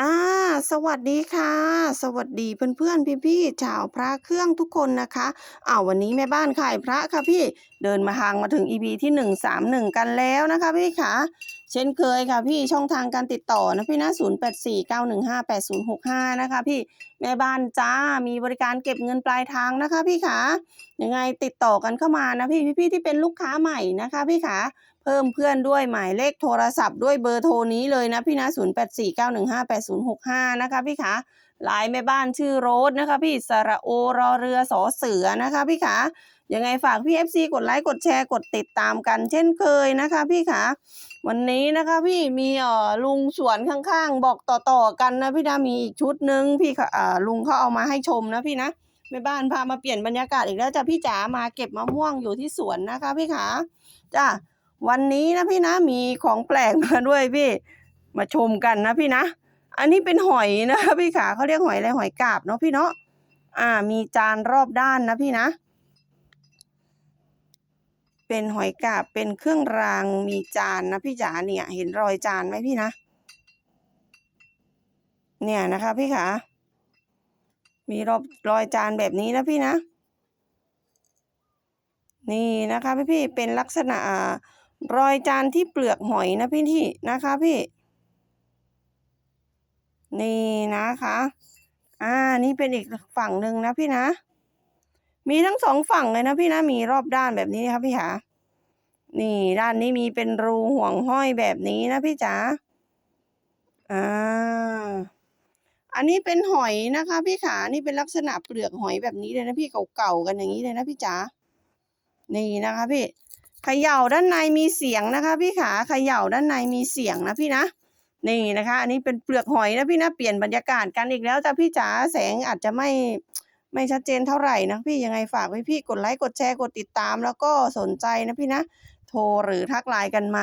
อาสวัสดีค่ะ สวัสดีเพื่อนๆพี่ๆชาวพระเครื่องทุกคนนะคะอ้าววันนี้แม่บ้านขายพระค่ะพี่เดินมาทางมาถึง EP ที่ 131 กันแล้วนะคะพี่คะเช่นเคยค่ะพี่ช่องทางการติดต่อนะพี่นะ 0849158065 นะคะพี่แม่บ้านจ้ามีบริการเก็บเงินปลายทางนะคะพี่คะยังไงติดต่อกันเข้ามานะพี่พี่ๆที่เป็นลูกค้าใหม่นะคะพี่คะ เพิ่มเพื่อนด้วยหมายเลขโทรศัพท์ด้วยเบอร์โทรนี้เลยนะพี่นะ0849158065นะคะพี่ขาไลน์แม่บ้านชื่อโรสนะคะพี่สระโอรอเรือสอเสือนะคะพี่ขายังไงฝากพี่ FC กดไลค์กดแชร์กดติดตามกัน เช่นเคยนะคะพี่ขาวันนี้นะคะพี่มีเอ่อลุงสวนข้างๆ บอกต่อๆกันนะพี่นะมีอีกชุดหนึ่งพี่ค่ะอ่าลุงเขาเอามาให้ชมนะพี่นะแม่บ้านพามาเปลี่ยนบรรยากาศอีกแล้วจ้ะพี่จ๋ามาเก็บมะม่วงอยู่ที่สวนนะคะพี่ขาจ้า วันนี้นะพี่นะมีของแปลกมาด้วยพี่ มาชมกันนะพี่นะ อันนี้เป็นหอยนะพี่ขาเขาเรียกหอยอะไรหอยกาบเนาะพี่เนาะอ่า มีจานรอบด้านนะพี่นะ เป็นหอยกาบเป็นเครื่องรางมีจานนะพี่จ๋าเนี่ย เห็นรอยจานไหมพี่นะ เนี่ยนะคะพี่ขามีรอบรอยจานแบบนี้นะพี่นะ นี่นะคะพี่พี่เป็นลักษณะอ่า รอยจานที่เปลือกหอยนะพี่ที่นะคะพี่ นี่นะคะ อ่า นี่เป็นอีกฝั่งหนึ่งนะพี่นะ มีทั้งสองฝั่งเลยนะพี่นะ มีรอบด้านแบบนี้ครับพี่คะนี่ด้านนี้มีเป็นรูห่วงห้อยแบบนี้นะพี่จ๋า อ่า อันนี้เป็นหอยนะคะ พี่ขา นี่เป็นลักษณะเปลือกหอยแบบนี้เลยนะพี่เก่าๆกันอย่างนี้เลยนะพี่จ๋า นี่นะคะพี่ เขย่าด้านในมีเสียงนะคะพี่ขาเขย่าด้านในมีเสียงนะพี่นะนี่นะคะ อันนี้เป็นเปลือกหอยนะพี่นะเปลี่ยนบรรยากาศกันอีกแล้วจ้ะพี่จ๋าแสงอาจจะไม่ไม่ชัดเจนเท่าไหร่นะพี่ยังไงฝากไว้พี่กดไลค์กดแชร์กดติดตาม แล้วก็สนใจนะพี่นะโทรหรือทักไลน์กันมา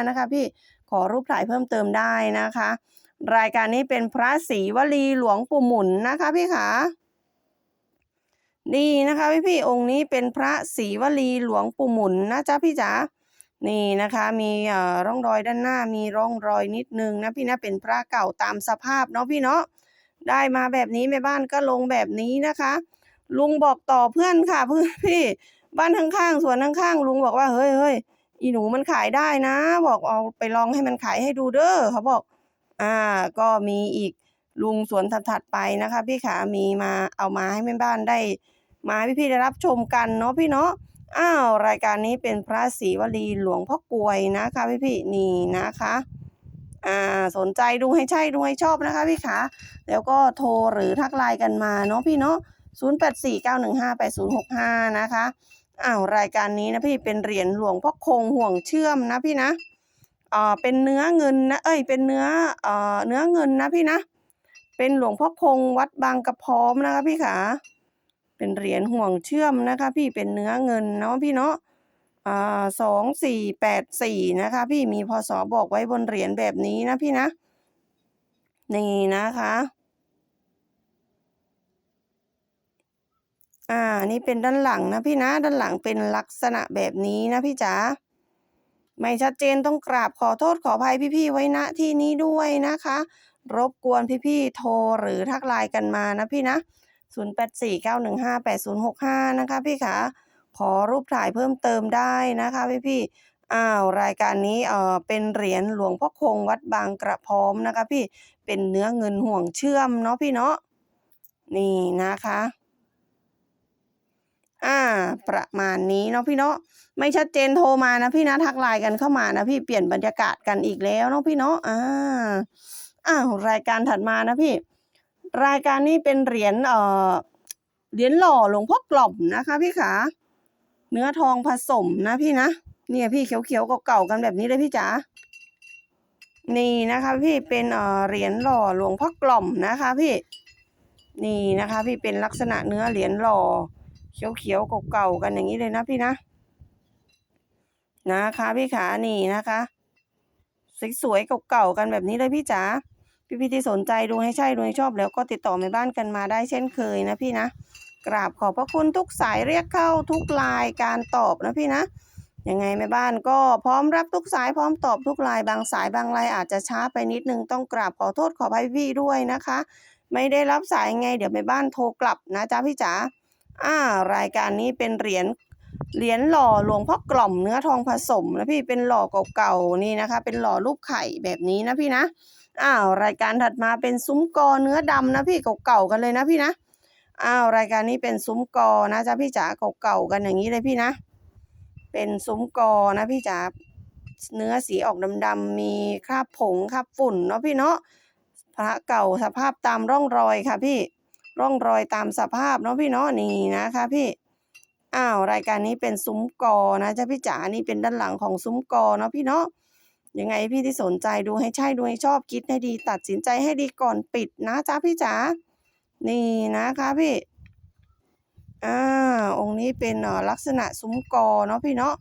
0849158065 นะคะพี่ขอรูปถ่ายเพิ่มเติมได้นะคะ รายการนี้เป็นพระศรีวลีหลวงปู่หมุนนะคะพี่ขา นี่นะคะพี่พี่องค์นี้เป็นพระศรีวลีหลวงปู่หมุนนะจ๊ะพี่จ๋านี่นะคะมีเอ่อร่องรอยด้านหน้ามีร่องรอยนิดนึงนะพี่นะเป็นพระเก่าตามสภาพเนาะพี่เนาะได้มาแบบนี้แม่บ้านก็ลงแบบนี้นะคะ ลุงบอกต่อเพื่อนค่ะเพื่อนพี่บ้านข้างๆสวนข้างๆลุงบอกว่าเฮ้ยเฮ้ยอีหนูมันขายได้นะ บอกเอาไปลองให้มันขายให้ดูเด้อเขาบอก อ่าก็มีอีกลุงสวนถัดๆไปนะคะ พี่ขามีมาเอามาให้แม่บ้านได้ มาพี่ๆได้รับชมกันเนาะพี่เนาะอ้าวรายการนี้เป็นพระศรีวลีหลวงพ่อกลวยนะคะพี่พี่ๆนี่นะคะอ่าสนใจดูให้ใช่ดูให้ชอบนะคะพี่ขาแล้วก็โทรหรือทักไลน์กันมาเนาะพี่เนาะ0849158065 นะคะอ้าวรายการนี้นะพี่เป็นเหรียญหลวงพ่อคงห่วงเชื่อมนะพี่นะอ่าเป็นเนื้อเงินนะเอ้ยเป็นเนื้อเอ่อเนื้อเงินนะพี่นะ เป็นหลวงพ่อคงวัดบางกระพร้อมนะคะพี่ขา เป็นเหรียญห่วงเชื่อมนะคะ พี่เป็นเนื้อเงินเนาะพี่เนาะสองสี่แปดสี่นะคะ พี่มีพศบอกไว้บนเหรียญแบบนี้นะพี่นะ นี่นะคะ อ่า นี่เป็นด้านหลังนะพี่นะ ด้านหลังเป็นลักษณะแบบนี้นะพี่จ๋าไม่ชัดเจนต้องกราบขอโทษขออภัยพี่ๆไว้ณที่นี้ด้วยนะคะ รบกวนพี่ๆโทรหรือทักไลน์กันมานะพี่นะ 0849158065 นะคะพี่ขาขอรูปถ่ายเพิ่มเติมได้นะคะพี่ๆอ้าวรายการนี้เอ่อเป็นเหรียญหลวงพ่อคงวัดบางกระพร้อมนะคะพี่เป็นเนื้อเงินห่วงเชื่อมเนาะพี่เนาะนี่นะคะอ่าประมาณนี้เนาะพี่เนาะไม่ชัดเจนโทรมานะพี่นะทักไลน์กันเข้ามานะพี่เปลี่ยนบรรยากาศกันอีกแล้วเนาะพี่เนาะอ่าอ้าวรายการถัดมานะพี่ รายการนี้เป็นเหรียญเอ่อเหรียญหล่อหลวงพ่อกล่อมนะคะ พี่ขาเนื้อทองผสมนะพี่นะเนี่ยพี่เขียวๆเก่าๆกันแบบนี้เลยพี่จ๋านี่นะคะพี่เป็นเอ่อเหรียญหล่อหลวงพ่อกล่อมนะคะพี่นี่นะคะ พี่เป็นลักษณะเนื้อเหรียญหล่อเขียวๆเก่าๆกันอย่างนี้เลยนะพี่นะนะคะพี่ขานี่นะคะสวยๆเก่าๆกันแบบนี้เลยพี่จ๋า พี่ๆที่สนใจดูให้ใช่ดูให้ชอบแล้วก็ติดต่อแม่บ้านกันมาได้เช่นเคยนะพี่นะ กราบขอบพระคุณทุกสายเรียกเข้าทุกไลน์การตอบนะพี่นะยังไงแม่บ้านก็พร้อมรับทุกสายพร้อมตอบทุกไลน์บางสายบางไลน์อาจจะช้าไปนิดนึงต้องกราบขอโทษขออภัยพี่ด้วยนะคะ ไม่ได้รับสายไง เดี๋ยวแม่บ้านโทรกลับนะจ๊ะพี่จ๋าอ่ารายการนี้เป็นเหรียญเหรียญหล่อหลวงพ่อกล่อมเนื้อทองผสมนะพี่เป็นหล่อเก่าๆนี่นะคะ เป็นหล่อรูปไข่แบบนี้นะพี่นะ อ้าวรายการถัดมาเป็นซุ้มกอเนื้อดำนะพี่เก่าๆกันเลยนะพี่นะอ้าวรายการนี้เป็นซุ้มกอนะจ๊ะพี่จ๋าเก่าๆกันอย่างนี้เลยพี่นะ เป็นซุ้มกอนะพี่จ๋าเนื้อสีออกดำๆมีคราบผงคราบฝุ่นเนาะพี่เนาะพระเก่าสภาพตามร่องรอยค่ะพี่ร่องรอยตามสภาพเนาะพี่เนาะนี่นะคะพี่อ้าวรายการนี้เป็นซุ้มกอนะจ๊ะพี่จ๋านี่เป็นด้านหลังของซุ้มกอเนาะพี่เนาะ ยังไงพี่ที่สนใจดูให้ใช่ดูให้ชอบคิดให้ดี ตัดสินใจให้ดีก่อนปิดนะจ๊ะพี่จ๋านี่นะคะพี่อ่าองค์นี้เป็นอ่อลักษณะซุ้มกอเนาะพี่เนาะ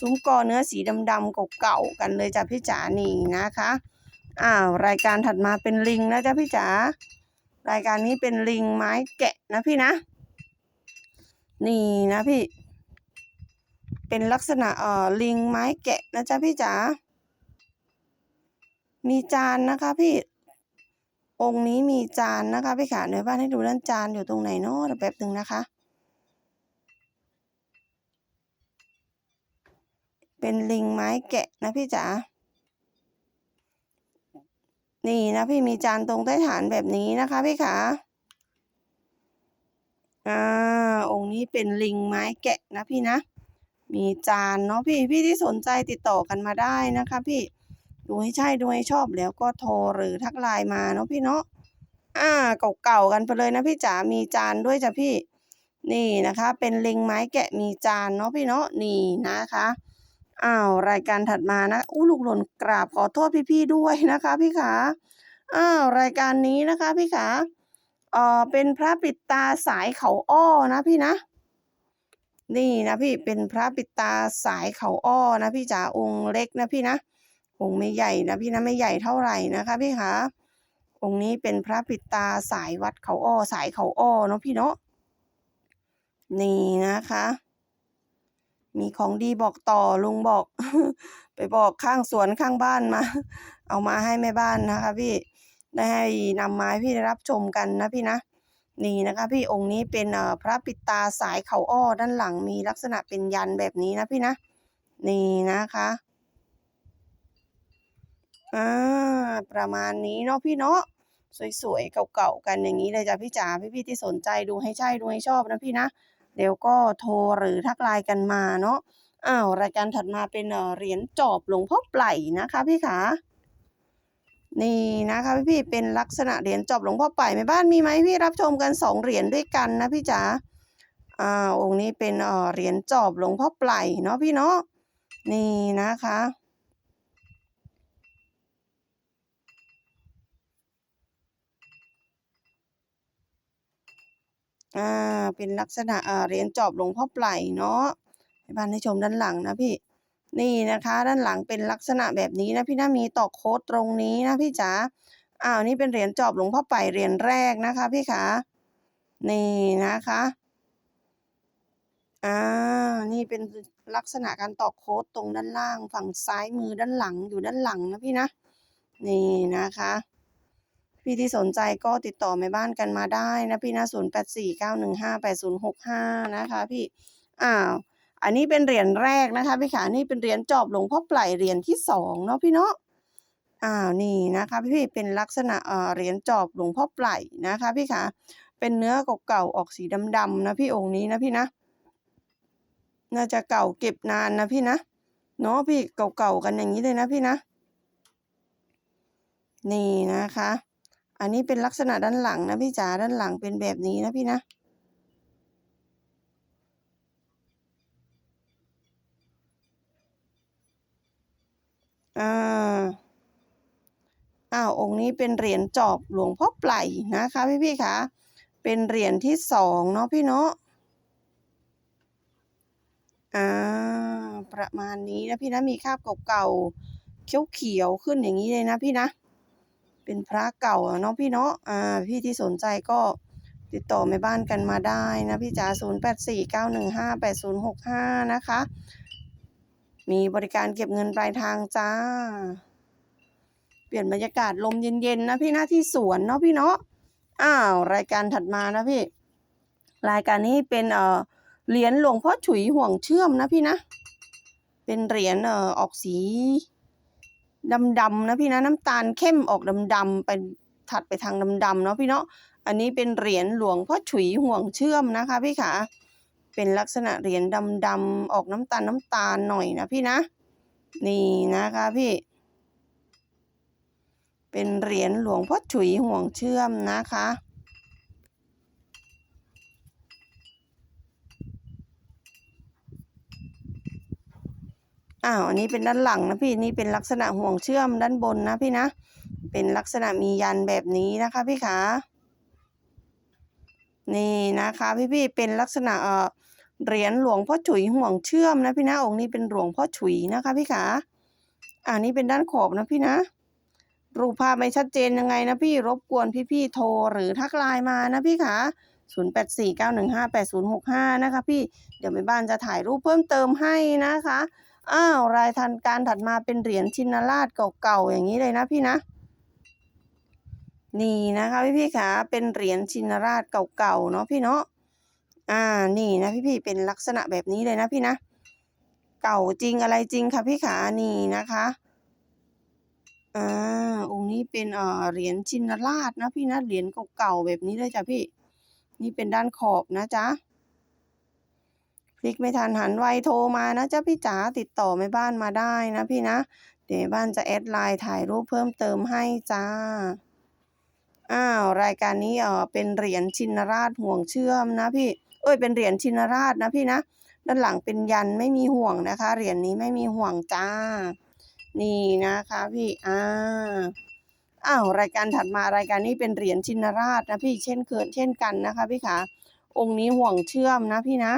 ซุ้มกอเนื้อสีดำๆเก่าๆกันเลยจ้ะพี่จ๋านี่นะคะอ้าวรายการถัดมาเป็นลิงนะจ๊ะพี่จ๋ารายการนี้เป็นลิงไม้แกะนะพี่นะ นี่นะพี่ เป็นลักษณะเอ่อลิงไม้แกะนะจ๊ะพี่จ๋า มีจานนะคะพี่ องค์นี้มีจานนะคะพี่ขาเดี๋ยบ้านให้ดูด้านจานอยู่ตรงไหนเนาะแป๊บหนึ่งนะคะ เป็นลิงไม้แกะนะพี่จ๋า นี่นะพี่มีจานตรงใต้ฐานแบบนี้นะคะพี่ขาอ่าองค์นี้เป็นลิงไม้แกะนะพี่นะ มีจานเนาะพี่พี่ที่สนใจติดต่อกันมาได้นะคะพี่ ดูให้ใช่ดูให้ชอบแล้วก็โทรหรือทักไลน์มาเนาะพี่เนาะอ่าเก่าๆกันไปเลยนะพี่จ๋ามีจานด้วยจ้ะพี่ นี่นะคะ เป็นลิงไม้แกะมีจานเนาะพี่เนาะนี่นะคะอ้าวรายการถัดมานะอู้ลูกหล่นกราบขอโทษพี่ๆด้วยนะคะ พี่ขาอ้าวรายการนี้นะคะพี่ขาเอ่อเป็นพระปิดตาสายเขาอ้อนะพี่นะ นี่นะพี่เป็นพระปิดตาสายเขาอ้อนะพี่จ๋าองค์เล็กนะพี่นะ องค์ไม่ใหญ่นะพี่นะไม่ใหญ่เท่าไหร่นะคะพี่ขาองค์นี้เป็นพระปิดตาสายวัดเขาอ้อสายเขาอ้อเนาะพี่เนาะนี่นะคะ มีของดีบอกต่อลุงบอก ไปบอกข้างสวนข้างบ้านมา เอามาให้แม่บ้านนะคะพี่ได้ให้นำมาให้พี่ได้รับชมกันนะพี่นะนี่นะคะพี่องค์นี้เป็นเอ่อพระปิดตาสายเขาอ้อด้านหลังมีลักษณะเป็นยันแบบนี้นะพี่นะ นี่นะคะ อ่าประมาณนี้เนาะพี่เนาะสวยๆเก่าๆกันอย่างนี้เลยจ้ะพี่จ๋าพี่ๆที่สนใจดูให้ใช่ดูให้ชอบนะพี่นะเดี๋ยวก็โทรหรือทักไลน์กันมาเนาะอ้าวรายการถัดมาเป็นเหรียญจอบหลวงพ่อไหล่นะคะพี่ขานี่นะคะพี่พี่เป็นลักษณะเหรียญจอบหลวงพ่อไปในบ้านมีไหมพี่รับชมกันสองเหรียญด้วยกันนะพี่จ๋าอ่าองค์นี้เป็นเหรียญจอบหลวงพ่อไหล่เนาะพี่เนาะนี่นะคะ อ่าเป็นลักษณะอ่าเหรียญจอบหลวงพ่อไหล่เนาะให้บ้านให้ชมด้านหลังนะพี่ นี่นะคะ ด้านหลังเป็นลักษณะแบบนี้นะพี่นะมีตอกโค้ดตรงนี้นะพี่จ๋าอ้าวนี่เป็นเหรียญจอบหลวงพ่อไปเหรียญแรกนะคะ พี่ขานี่นะคะอ่านี่เป็นลักษณะการตอกโค้ดตรงด้านล่าง ฝั่งซ้ายมือด้านหลังอยู่ด้านหลังนะพี่นะ นี่นะคะ พี่ที่สนใจก็ติดต่อแม่บ้านกันมาได้นะพี่นะศูนย์แปดสี่เก้าหนึ่งห้าแปดศูนย์หกห้านะคะพี่อ้าวอันนี้เป็นเหรียญแรกนะคะพี่ขานี่เป็นเหรียญจอบหลวงพ่อไพล่เหรียญที่สองเนาะพี่เนาะอ้าวนี่นะคะพี่ๆเป็นลักษณะเอ่อเหรียญจอบหลวงพ่อไพล่นะคะพี่ขาเป็นเนื้อเก่าๆออกสีดำๆนะพี่องค์นี้นะพี่นะน่าจะเก่าเก็บนานนะพี่นะเนาะพี่เก่าๆกันอย่างนี้เลยนะพี่นะ นี่นะคะ อันนี้เป็นลักษณะด้านหลังนะพี่จ๋าด้านหลังเป็นแบบนี้นะพี่นะ อ่า อ้าวองค์นี้เป็นเหรียญจอบหลวงพ่อไพล่นะคะพี่พี่คะเป็นเหรียญที่สองเนาะพี่เนาะ อ่า ประมาณนี้นะพี่นะมีคราบเก่าๆเขียวๆขึ้นอย่างนี้เลยนะพี่นะ เป็นพระเก่าอะเนาะพี่เนาะอ่าพี่ที่สนใจก็ติดต่อแม่บ้านกันมาได้นะพี่จ๋าศูนย์แปดสี่เก้าหนึ่งห้าแปดศูนะคะ มีบริการเก็บเงินปลายทางจ้า เปลี่ยนบรรยากาศลมเย็นๆนะพี่หนะที่สวนเนาะพี่เนาะ อ้าว รายการถัดมานะพี่ รายการนี้เป็นเอ่อเหรียญหลวงพ่อฉุยห่วงเชื่อมนะพี่นะ เป็นเหรียญเอ่อออกสี ดำๆนะพี่นะน้ำตาลเข้มออกดำๆไปถัดไปทางดำๆเนาะพี่เนาะอันนี้เป็นเหรียญหลวงพ่อฉุยห่วงเชื่อมนะคะพี่ขาเป็นลักษณะเหรียญดำๆออกน้ำตาลน้ำตาลหน่อยนะพี่นะ นี่นะคะพี่ เป็นเหรียญหลวงพ่อฉุยห่วงเชื่อมนะคะ อ้าวอันนี้เป็นด้านหลังนะพี่นี่เป็นลักษณะห่วงเชื่อมด้านบนนะพี่นะ เป็นลักษณะมียันแบบนี้นะคะพี่ขานี่นะคะพี่พี่เป็นลักษณะเออเหรียญหลวงพ่อฉุยห่วงเชื่อมนะพี่นะองค์นี้เป็นหลวงพ่อฉุยนะคะพี่ขาอันนี้เป็นด้านขอบนะพี่นะรูปภาพไม่ชัดเจนยังไงนะพี่รบกวนพี่ๆโทรหรือทักไลน์มานะพี่ขา0849158065 นะคะพี่ เดี๋ยวแม่บ้านจะถ่ายรูปเพิ่มเติมให้นะคะ อ้าวรายทันการถัดมาเป็นเหรียญชินราชเก่าๆอย่างนี้เลยนะพี่นะ นี่นะคะพี่พี่ๆคะเป็นเหรียญชินราชเก่าๆเนาะพี่เนาะอ่านี่นะพี่พี่ๆเป็นลักษณะแบบนี้เลยนะพี่นะ เก่าจริงอะไรจริงค่ะพี่ขานี่นะคะอ่าองค์นี้เป็นเอ่อเหรียญชินราชนะพี่นะเหรียญเก่าๆแบบนี้เลยจ้ะพี่ นี่เป็นด้านขอบนะจ๊ะ ลิกไม่ทันหันไวโทรมานะจ๊ะพี่จ๋าติดต่อแม่บ้านมาได้นะพี่นะ เดี๋ยวแม่บ้านจะแอดไลน์ถ่ายรูปเพิ่มเติมให้จ้าอ้าวรายการนี้เออเป็นเหรียญชินราชห่วงเชื่อมนะพี่ เอ้ยเป็นเหรียญชินราชนะพี่นะด้านหลังเป็นยันไม่มีห่วงนะคะเหรียญนี้ไม่มีห่วงจ้า นี่นะคะพี่อ่าอ้าวรายการถัดมารายการนี้เป็นเหรียญชินราชนะพี่เช่นเคยเช่นกันนะคะพี่ขาองค์นี้ห่วงเชื่อมนะพี่นะ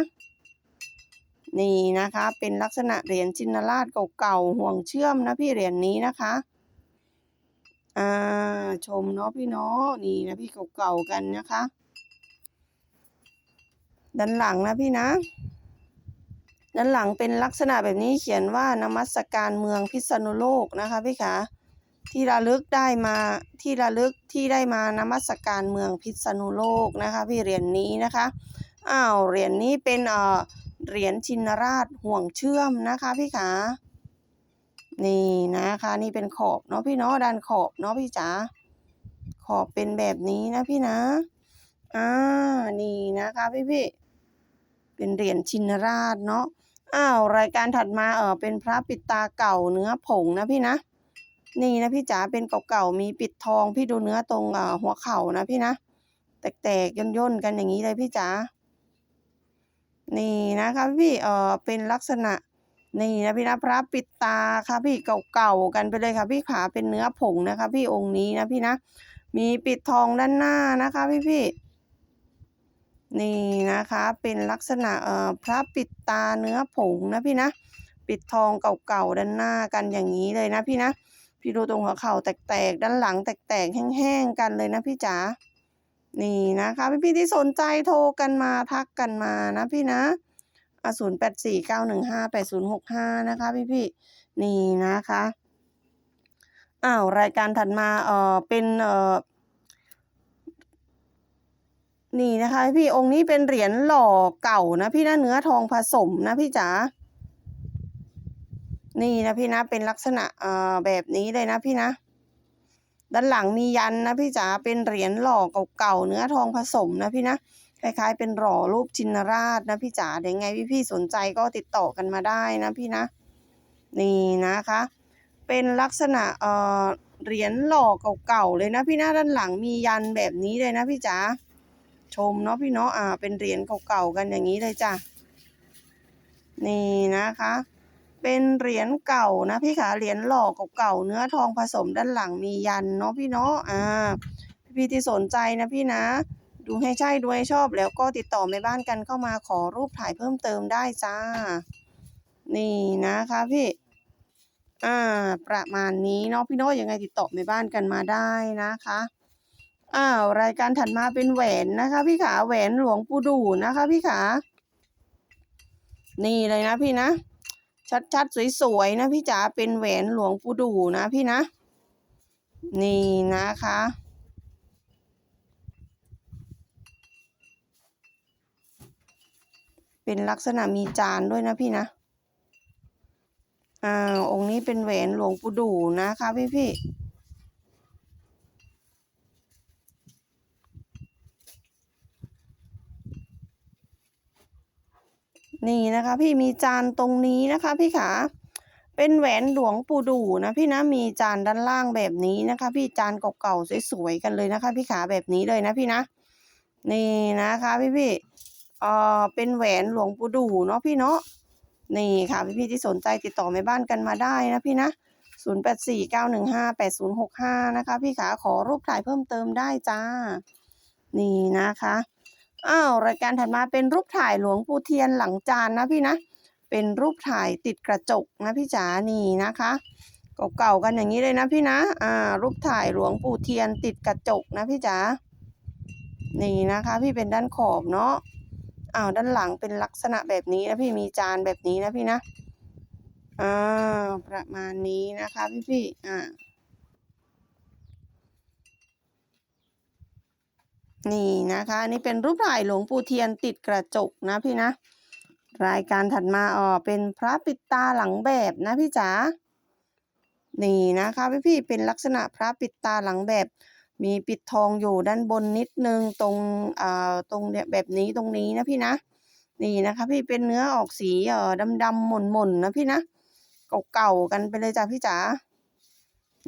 นี่นะคะ เป็นลักษณะเหรียญชินราชเก่าๆห่วงเชื่อมนะพี่เหรียญนี้นะคะอ่าชมเนาะพี่เนาะนี่นะพี่เก่าๆกันนะคะ ด้านหลังนะพี่นะ ด้านหลังเป็นลักษณะแบบนี้เขียนว่านมัสการเมืองพิษณุโลกนะคะพี่ขาที่ระลึกได้มาที่ระลึกที่ได้มานมัสการเมืองพิษณุโลกนะคะ พี่เหรียญนี้นะคะอ้าวเหรียญนี้เป็นเอ่อ เหรียญชินราชห่วงเชื่อมนะคะพี่ขานี่นะคะนี่เป็นขอบเนาะพี่เนาะด้านขอบเนาะพี่จ๋าขอบเป็นแบบนี้นะพี่นะอ่านี่นะคะพี่พี่ๆเป็นเหรียญชินราชเนาะอ้าวรายการถัดมาเออเป็นพระปิดตาเก่าเนื้อผงนะพี่นะ นี่นะพี่จ๋าเป็นเก่าๆมีปิดทองพี่ดูเนื้อตรงอ่อหัวเข่านะพี่นะแตกๆย่นๆกันอย่างนี้เลยพี่จ๋า นี่นะคะพี่เออเป็นลักษณะนี่นะพี่นะพระปิดตาค่ะพี่เก่าๆกันไปเลยค่ะพี่ขาเป็นเนื้อผงนะคะ พี่องค์นี้นะพี่นะ มีปิดทองด้านหน้านะคะพี่พี่นี่นะคะเป็นลักษณะเอ่อพระปิดตาเนื้อผงนะพี่นะ ปิดทองเก่าๆด้านหน้ากันอย่างนี้เลยนะพี่นะ พี่ดูตรงหัวเข่าแตกๆด้านหลังแตกๆแห้งๆกันเลยนะพี่จ๋า นี่นะคะ พี่ๆที่สนใจโทรกันมาทักกันมานะพี่นะอศูนย์แปดสี่เก้าหนึ่งห้าแปดศูนย์หกห้านะคะพี่ๆนี่นะคะอ้าวรายการถัดมาเอ่อเป็นเอ่อนี่นะคะพี่องค์นี้เป็นเหรียญหล่อเก่านะพี่นะเนื้อทองผสมนะพี่จ๋านี่นะพี่นะเป็นลักษณะเอ่อแบบนี้เลยนะพี่นะ ด้านหลังมียันนะพี่จ๋าเป็นเหรียญหล่อเก่าๆเนื้อทองผสมนะพี่นะคล้ายๆ เป็นหล่อรูปชินราชนะพี่จ๋าเดี๋ยวไงพี่ๆสนใจก็ติดต่อกันมาได้นะพี่นะ นี่นะคะ เป็นลักษณะเอ่อเหรียญหล่อเก่าๆเลยนะพี่นะด้านหลังมียันแบบนี้เลยนะพี่จ๋าชมเนาะพี่เนาะอ่าเป็นเหรียญเก่าๆกันอย่างนี้เลยจ้ะนี่นะคะ เป็นเหรียญเก่านะพี่ขาเหรียญหล่อเก่าเนื้อทองผสมด้านหลังมียันเนาะพี่เนาะอ่าพี่ที่สนใจนะพี่นะ ดูให้ใช่ดูให้ชอบแล้วก็ติดต่อแม่บ้านกันเข้ามาขอรูปถ่ายเพิ่มเติมได้จ้า นี่นะคะพี่อ่าประมาณนี้เนาะพี่เนาะยังไงติดต่อแม่บ้านกันมาได้นะคะอ้าวรายการถัดมาเป็นแหวนนะคะ พี่ขาแหวนหลวงปู่ดูนะคะ พี่ขา นี่เลยนะพี่นะ ชัดๆ สวยๆ นะพี่จ๋าเป็นแหวนหลวงปู่ดูนะพี่นะ นี่นะคะ เป็นลักษณะมีจานด้วยนะพี่นะอ่าองค์นี้เป็นแหวนหลวงปู่ดูนะคะพี่พี่ นี่นะคะ พี่มีจานตรงนี้นะคะ พี่ขาเป็นแหวนหลวงปู่ดูนะพี่นะมีจานด้านล่างแบบนี้นะคะ พี่จานเก่าๆสวยๆกันเลยนะคะ พี่ขาแบบนี้เลยนะพี่นะนี่นะคะพี่พี่ๆเอ่อเป็นแหวนหลวงปู่ดูเนาะพี่เนาะนี่ค่ะพี่พี่ๆที่สนใจติดต่อแม่บ้านกันมาได้นะพี่นะศูนย์แปดสี่เก้าหนึ่งห้าแปดศูนย์หกห้านะคะ พี่ขาขอรูปถ่ายเพิ่มเติมได้จ้า นี่นะคะ อ้าวรายการถัดมาเป็นรูปถ่ายหลวงปู่เทียนหลังจานนะพี่นะ เป็นรูปถ่ายติดกระจกนะพี่จ๋านี่นะคะเก่าๆกันอย่างนี้เลยนะพี่นะ อ่า รูปถ่ายหลวงปู่เทียนติดกระจกนะพี่จ๋า นี่นะคะ พี่เป็นด้านขอบเนาะ อ้าวด้านหลังเป็นลักษณะแบบนี้นะพี่มีจานแบบนี้นะพี่นะ อ่า ประมาณนี้นะคะพี่พี่ๆอ่า นี่นะคะอันนี่เป็นรูปถ่ายหลวงปู่เทียนติดกระจกนะพี่นะ รายการถัดมาอ๋อเป็นพระปิดตาหลังแบบนะพี่จ๋านี่นะคะพี่พี่เป็นลักษณะพระปิดตาหลังแบบ มีปิดทองอยู่ด้านบนนิดนึงตรงเอ่าตรงเนี่ยแบบนี้ตรงนี้นะพี่นะ นี่นะคะ พี่เป็นเนื้อออกสีเอ่อดำๆหม่นๆนะพี่นะเก่าๆกันไปเลยจ้ะพี่จ๋า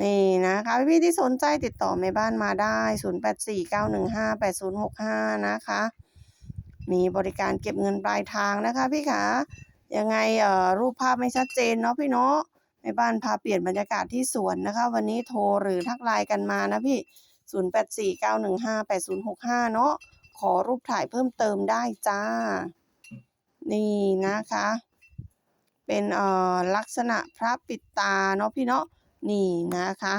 นี่นะคะพี่ที่สนใจติดต่อแม่บ้านมาได้ 0849158065 นะคะ มีบริการเก็บเงินปลายทางนะคะพี่ขายังไงเอ่อรูปภาพไม่ชัดเจนเนาะพี่เนาะแม่บ้านพาเปลี่ยนบรรยากาศที่สวนนะคะ วันนี้โทรหรือทักไลน์กันมานะพี่ 0849158065 เนาะขอรูปถ่ายเพิ่มเติมได้จ้า นี่นะคะ เป็นเอ่อลักษณะพระปิดตาเนาะพี่เนาะ นี่นะคะ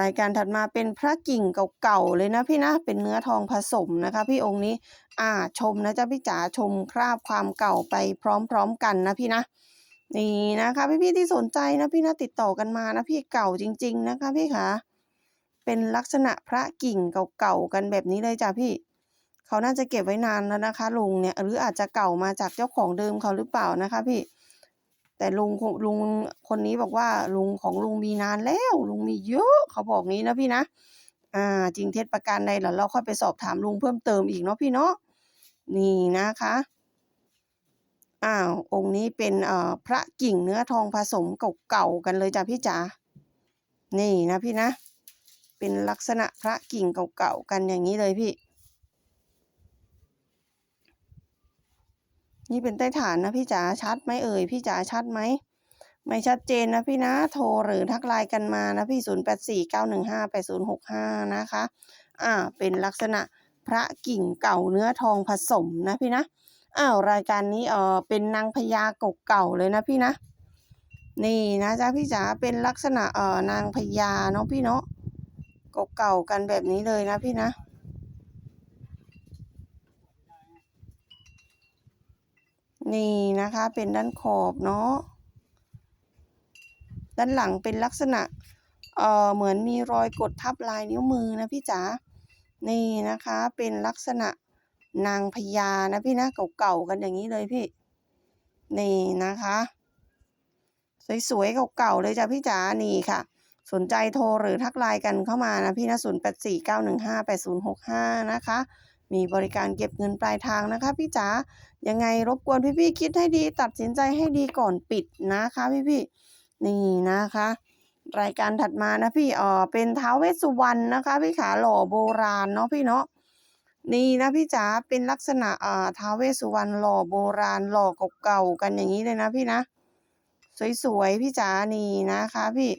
รายการถัดมาเป็นพระกิ่งเก่าๆเลยนะพี่นะ เป็นเนื้อทองผสมนะคะ พี่องค์นี้ อ่าชมนะจ๊ะพี่จ๋าชมคราบความเก่าไปพร้อมๆกันนะพี่นะนี่นะคะ พี่ๆที่สนใจนะพี่นะติดต่อกันมานะพี่เก่าจริง ๆ นะคะพี่คะเป็นลักษณะพระกิ่งเก่าๆกันแบบนี้เลยจ้ะพี่ เขาน่าจะเก็บไว้นานแล้วนะคะลุงเนี่ยหรืออาจจะเก่ามาจากเจ้าของเดิมเขาหรือเปล่านะคะพี่ แต่ลุงลุงคนนี้บอกว่าลุงของลุงมีนานแล้ว ลุงมีเยอะ เขาบอกงี้นะพี่นะ อ่า จริงเท็จประการใดเดี๋ยวเราค่อยไปสอบถามลุงเพิ่มเติมอีกเนาะพี่เนาะนี่นะคะอ้าวองค์นี้เป็นเอ่อพระกิ่งเนื้อทองผสมเก่าๆกันเลยจ้ะพี่จ๋านี่นะพี่นะ เป็นลักษณะพระกิ่งเก่าๆกันอย่างนี้เลยพี่ นี่เป็นใต้ฐานนะพี่จ๋าชัดไหมเอ่ยพี่จ๋าชัดไหมไม่ชัดเจนนะพี่นะโทรหรือทักไลน์กันมานะพี่ 0849158065 นะคะอ่าเป็นลักษณะพระกิ่งเก่าเนื้อทองผสมนะพี่นะอ้าวรายการนี้เออเป็นนางพญาเก่าๆเลยนะพี่นะ นี่นะจ๊ะพี่จ๋าเป็นลักษณะเออนางพญาเนาะพี่เนาะเก่าๆกันแบบนี้เลยนะพี่นะ นี่นะคะเป็นด้านขอบเนาะด้านหลังเป็นลักษณะเอ่อเหมือนมีรอยกดทับลายนิ้วมือนะพี่จ๋านี่นะคะเป็นลักษณะนางพญานะพี่นะเก่าๆกันอย่างนี้เลยพี่ นี่นะคะ สวยๆเก่าๆเลยจ้ะพี่จ๋านี่ค่ะ สนใจโทรหรือทักไลน์กันเข้ามานะพี่นะ0849158065นะคะ มีบริการเก็บเงินปลายทางนะคะพี่จ๋ายังไงรบกวนพี่ๆคิดให้ดี ตัดสินใจให้ดีก่อนปิดนะคะพี่ๆนี่นะคะ รายการถัดมานะพี่เออเป็นท้าวเวสสุวรรณนะคะ พี่ขาหล่อโบราณเนาะพี่เนาะนี่นะพี่จ๋าเป็นลักษณะอ่อท้าวเวสสุวรรณหล่อโบราณหล่อเก่าๆกันอย่างนี้เลยนะพี่นะสวยๆพี่จ๋านี่นะคะพี่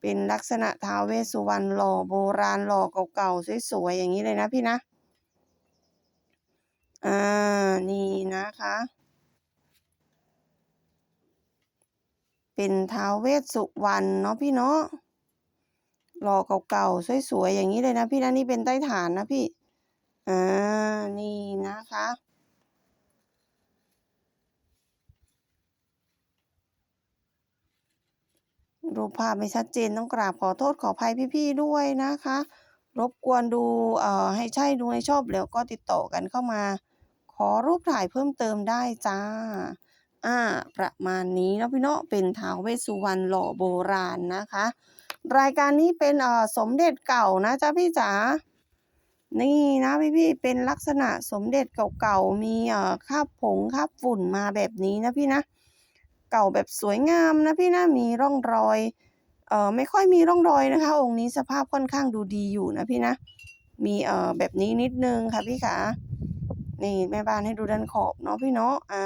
เป็นลักษณะท้าวเวสสุวรรณหล่อโบราณหล่อเก่าๆสวยๆอย่างนี้เลยนะพี่นะ อ่า นี่นะคะ เป็นท้าวเวสสุวรรณเนาะพี่เนาะหล่อเก่าๆ สวยๆ อย่างนี้เลยนะพี่นะนี่เป็นใต้ฐานนะพี่ อ่า นี่นะคะรูปภาพไม่ชัดเจนต้องกราบขอโทษขออภัยพี่ๆด้วยนะคะ รบกวนดูเอ่อให้ใช่ดูให้ชอบแล้วก็ติดต่อกันเข้ามา ขอรูปถ่ายเพิ่มเติมได้จ้า อ่า ประมาณนี้เนาะพี่เนาะเป็นท้าวเวสสุวรรณหล่อโบราณนะคะ รายการนี้เป็นเอ่อสมเด็จเก่านะจ๊ะพี่จ๋า นี่นะพี่ๆเป็นลักษณะสมเด็จเก่าๆ มีเอ่อคาบผงคาบฝุ่นมาแบบนี้นะพี่นะ เก่าแบบสวยงามนะพี่นะ มีร่องรอยเอ่อไม่ค่อยมีร่องรอยนะคะ องค์นี้สภาพค่อนข้างดูดีอยู่นะพี่นะ มีเอ่อแบบนี้นิดนึงค่ะพี่ขา นี่แม่บ้านให้ดูด้านขอบเนาะพี่เนาะอ่า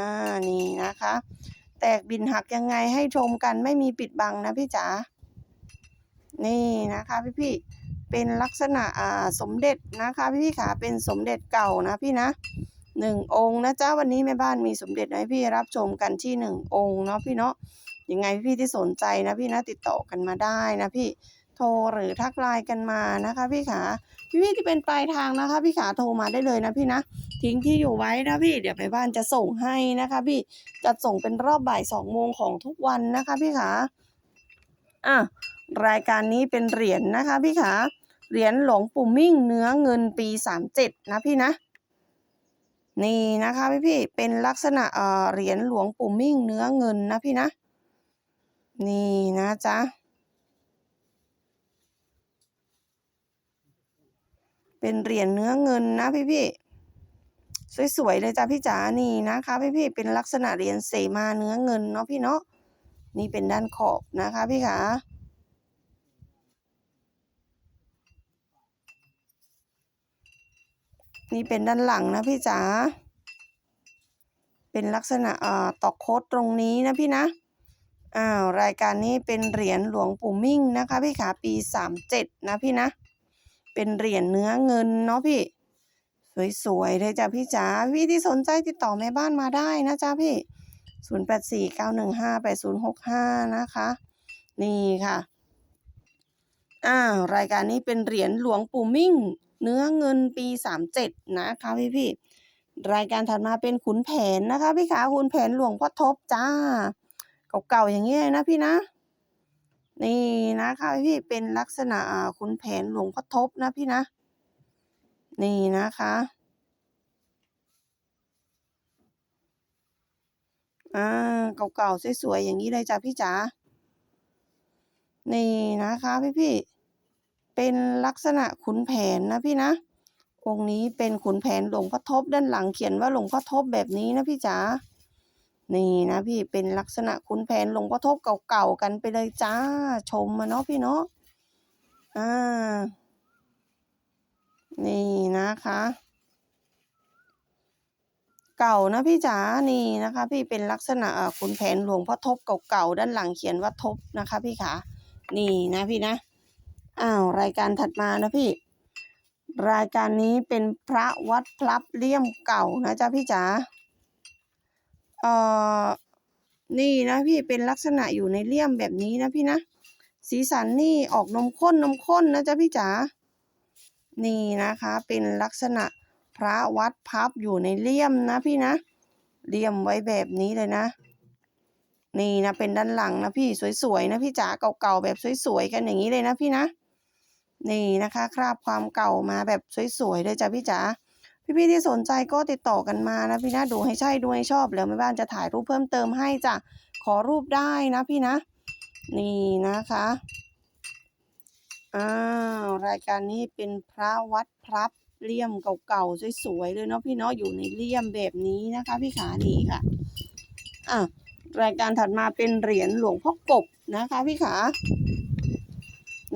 นี่นะคะ แตกบินหักยังไงให้ชมกันไม่มีปิดบังนะพี่จ๋านี่นะคะพี่ๆเป็นลักษณะอ่าสมเด็จนะคะพี่ๆขาเป็นสมเด็จเก่านะพี่นะหนึ่งองค์นะจ๊ะวันนี้แม่บ้านมีสมเด็จให้พี่รับชมกันที่หนึ่งองค์เนาะพี่เนาะยังไงพี่ที่สนใจนะพี่นะติดต่อกันมาได้นะพี่ ทรหรือทักไลน์กันมานะคะพี่ขาพี่ๆที่เป็นปลายทางนะคะ พี่ขาโทรมาได้เลยนะพี่นะทิ้งที่อยู่ไว้นะพี่เดี๋ยวแม่บ้านจะส่งให้นะคะ พี่จะส่งเป็นรอบบ่ายสองโมงของทุกวันนะคะ พี่ขาอะรายการนี้เป็นเหรียญนะคะ พี่ขาเหรียญหลวงปู่มิ่งเนื้อเงินปีสามเจ็ดนะพี่นะนี่นะคะพี่พี่เป็นลักษณะเอ่อเหรียญหลวงปู่มิ่งเนื้อเงินนะพี่นะ นี่นะจ๊ะ เป็นเหรียญเนื้อเงินนะพี่พี่สวยๆเลยจ้ะพี่จ๋านี่นะคะพี่พี่เป็นลักษณะเหรียญเสมาเนื้อเงินเนาะพี่เนาะนี่เป็นด้านขอบนะคะพี่ขานี่เป็นด้านหลังนะพี่จ๋า เป็นลักษณะเอ่อตอกโคดตรงนี้นะพี่นะ อ้าวรายการนี้เป็นเหรียญหลวงปู่มิ่งนะคะพี่ขาปีสามเจ็ดนะพี่นะ เป็นเหรียญเนื้อเงินเนาะพี่ สวยๆเลยจ้ะพี่จ๋าพี่ที่สนใจติดต่อแม่บ้านมาได้นะจ๊ะพี่ศูนย์แปดสี่เก้าหนึ่งห้าแปดศูนย์หกห้านะคะ นี่ค่ะอ่ารายการนี้เป็นเหรียญหลวงปู่มิ่ง เนื้อเงินปีสามเจ็ดนะคะพี่พี่ๆรายการถัดมาเป็นขุนแผนนะคะ พี่ขาขุนแผนหลวงพ่อทบจ้า เก่าๆอย่างนี้ยนะพี่นะ นี่นะคะพี่เป็นลักษณะอ่าขุนแผนหลวงพ่อทบนะพี่นะ นี่นะคะอ่าเก่าๆสวยๆอย่างนี้เลยจ้ะพี่จ๋านี่นะคะพี่ๆเป็นลักษณะขุนแผนนะพี่นะองค์นี้เป็นขุนแผนหลวงพ่อทบด้านหลังเขียนว่าหลวงพ่อทบแบบนี้นะพี่จ๋า นี่นะพี่เป็นลักษณะขุนแผนหลวงพ่อทบเก่าๆกันไปเลยจ้า ชมมาเนาะพี่เนาะอ่า นี่นะคะ เก่านะพี่จ๋านี่นะคะ พี่เป็นลักษณะอ่าขุนแผนหลวงพ่อทบเก่าๆด้านหลังเขียนว่าทบนะคะ พี่ขานี่นะพี่นะอ้าวรายการถัดมานะพี่ รายการนี้เป็นพระวัดพลับเลี่ยมเก่านะจ๊ะพี่จ๋า เอ่อนี่นะพี่เป็นลักษณะอยู่ในเลี่ยมแบบนี้นะพี่นะ สีสันนี่ออกนมข้นนมข้นนะจ๊ะพี่จ๋านี่นะคะเป็นลักษณะพระวัดพับอยู่ในเลี่ยมนะพี่นะเลี่ยมไว้แบบนี้เลยนะ นี่นะเป็นด้านหลังนะพี่สวยๆนะพี่จ๋าเก่าๆแบบสวยๆกันอย่างนี้เลยนะพี่นะ นี่นะคะ คราบความเก่ามาแบบสวยๆเลยจ้ะพี่จ๋า พี่ๆที่สนใจก็ติดต่อกันมานะพี่นะดูให้ใช่ดูให้ชอบแล้วแม่บ้านจะถ่ายรูปเพิ่มเติมให้จ้ะขอรูปได้นะพี่นะ นี่นะคะอ้าวรายการนี้เป็นพระวัดพลับเลี่ยมเก่าๆสวยๆเลยเนาะพี่เนาะอยู่ในเลี่ยมแบบนี้นะคะ พี่ขานี่ค่ะอะรายการถัดมาเป็นเหรียญหลวงพ่อกบนะคะ พี่ขา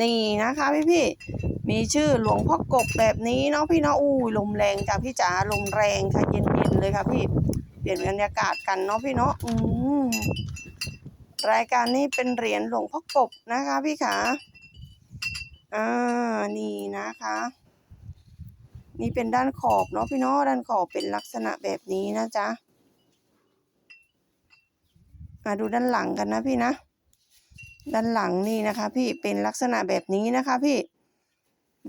นี่นะคะพี่พี่ มีชื่อหลวงพ่อกบแบบนี้เนาะพี่เนาะอู้ยลมแรงจ้ะพี่จ๋าลมแรงค่ะเย็นๆเลยค่ะพี่เปลี่ยนบรรยากาศกันเนาะพี่เนาะอืมรายการนี้เป็นเหรียญหลวงพ่อกบนะคะ พี่ขาอ่านี่นะคะ นี่เป็นด้านขอบเนาะพี่เนาะด้านขอบเป็นลักษณะแบบนี้นะจ๊ะมาดูด้านหลังกันนะพี่นะ ด้านหลังนี่นะคะ พี่เป็นลักษณะแบบนี้นะคะ พี่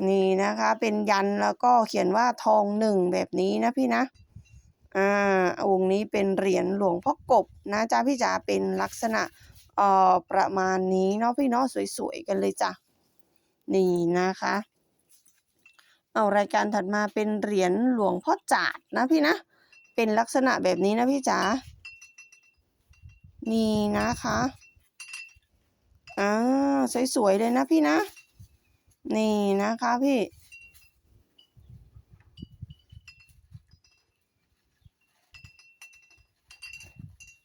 นี่นะคะเป็นยันแล้วก็เขียนว่าทองหนึ่งแบบนี้นะพี่นะอ่าองค์นี้เป็นเหรียญหลวงพ่อกบนะจ๊ะพี่จ๋าเป็นลักษณะเอ่อประมาณนี้เนาะพี่เนาะสวยๆกันเลยจ้ะนี่นะคะเอารายการถัดมาเป็นเหรียญหลวงพ่อจาดนะพี่นะเป็นลักษณะแบบนี้นะพี่จ๋านี่นะคะอ่าสวยๆเลยนะพี่นะ นี่นะคะพี่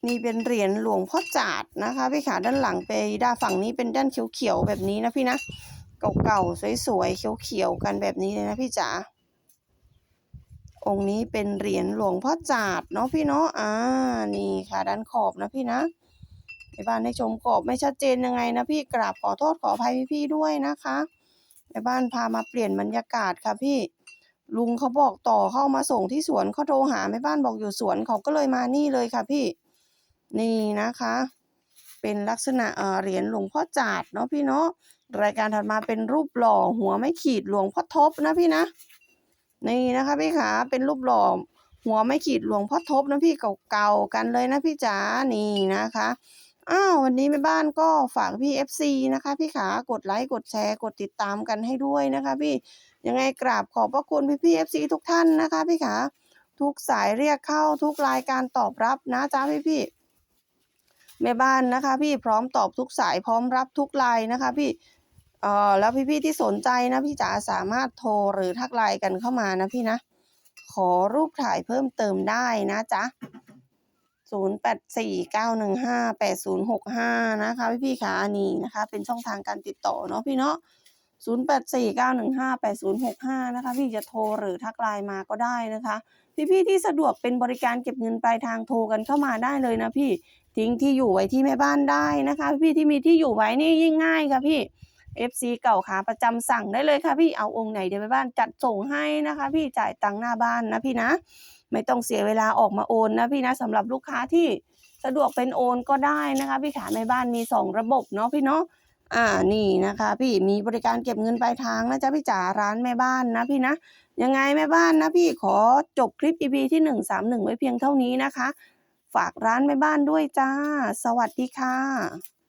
นี่เป็นเหรียญหลวงพ่อจาดนะคะพี่ขาด้านหลังไปด้านฝั่งนี้เป็นด้านเขียวๆแบบนี้นะพี่นะ เก่าๆสวยๆเขียวๆกันแบบนี้เลยนะพี่จ๋าองค์นี้เป็นเหรียญหลวงพ่อจาดเนาะพี่เนาะอ่านี่ค่ะด้านขอบนะพี่นะในบ้านให้ชมกรอบไม่ชัดเจนยังไงนะพี่กราบขอโทษขออภัยพี่ๆด้วยนะคะ ในบ้านพามาเปลี่ยนบรรยากาศค่ะพี่ ลุงเขาบอกต่อเข้ามาส่งที่สวนเขาโทรหาแม่บ้านบอกอยู่สวนเขาก็เลยมานี่เลยค่ะพี่ นี่นะคะ เป็นลักษณะเออเหรียญหลวงพ่อจาดเนาะพี่เนาะรายการถัดมาเป็นรูปหล่อหัวไม่ขีดหลวงพ่อทบนะพี่นะ นี่นะคะพี่ขาเป็นรูปหล่อหัวไม่ขีดหลวงพ่อทบนะพี่เก่าๆกันเลยนะพี่จ๋านี่นะคะ อ้าววันนี้แม่บ้านก็ฝากพี่ FC นะคะ พี่ขากดไลค์กดแชร์กดติดตามกันให้ด้วยนะคะพี่ยังไงกราบขอบพระคุณพี่พี่ FC ทุกท่านนะคะ พี่ขาทุกสายเรียกเข้าทุกรายการตอบรับนะจ๊ะพี่พี่แม่บ้านนะคะ พี่พร้อมตอบทุกสายพร้อมรับทุกไลน์นะคะ พี่เอ่อแล้วพี่ๆที่สนใจนะพี่จ๋าสามารถโทรหรือทักไลน์กันเข้ามานะพี่นะ ขอรูปถ่ายเพิ่มเติมได้นะจ๊ะ 0849158065 นะคะพี่ๆค่ะนี่นะคะ เป็นช่องทางการติดต่อเนาะพี่เนาะ0849158065 นะคะ พี่จะโทรหรือทักไลน์มาก็ได้นะคะ พี่ๆที่สะดวกเป็นบริการเก็บเงินปลายทางโทรกันเข้ามาได้เลยนะพี่ทิ้งที่อยู่ไว้ที่แม่บ้านได้นะคะ พี่ที่มีที่อยู่ไว้นี่ยิ่งง่ายค่ะพี่ FC เก่าขาประจำสั่งได้เลยค่ะพี่เอาองค์ไหนเดี๋ยวแม่บ้านจัดส่งให้นะคะ พี่จ่ายตังค์หน้าบ้านนะพี่นะ ไม่ต้องเสียเวลาออกมาโอนนะพี่นะสำหรับลูกค้าที่สะดวกเป็นโอนก็ได้นะคะ พี่ขาในบ้านมีสองระบบเนาะพี่เนาะอ่านี่นะคะ พี่มีบริการเก็บเงินปลายทางนะจ๊ะพี่จ๋าร้านแม่บ้านนะพี่นะยังไงแม่บ้านนะพี่ขอจบคลิป EP ที่หนึ่งสามหนึ่งไว้เพียงเท่านี้นะคะ ฝากร้านแม่บ้านด้วยจ้า สวัสดีค่ะ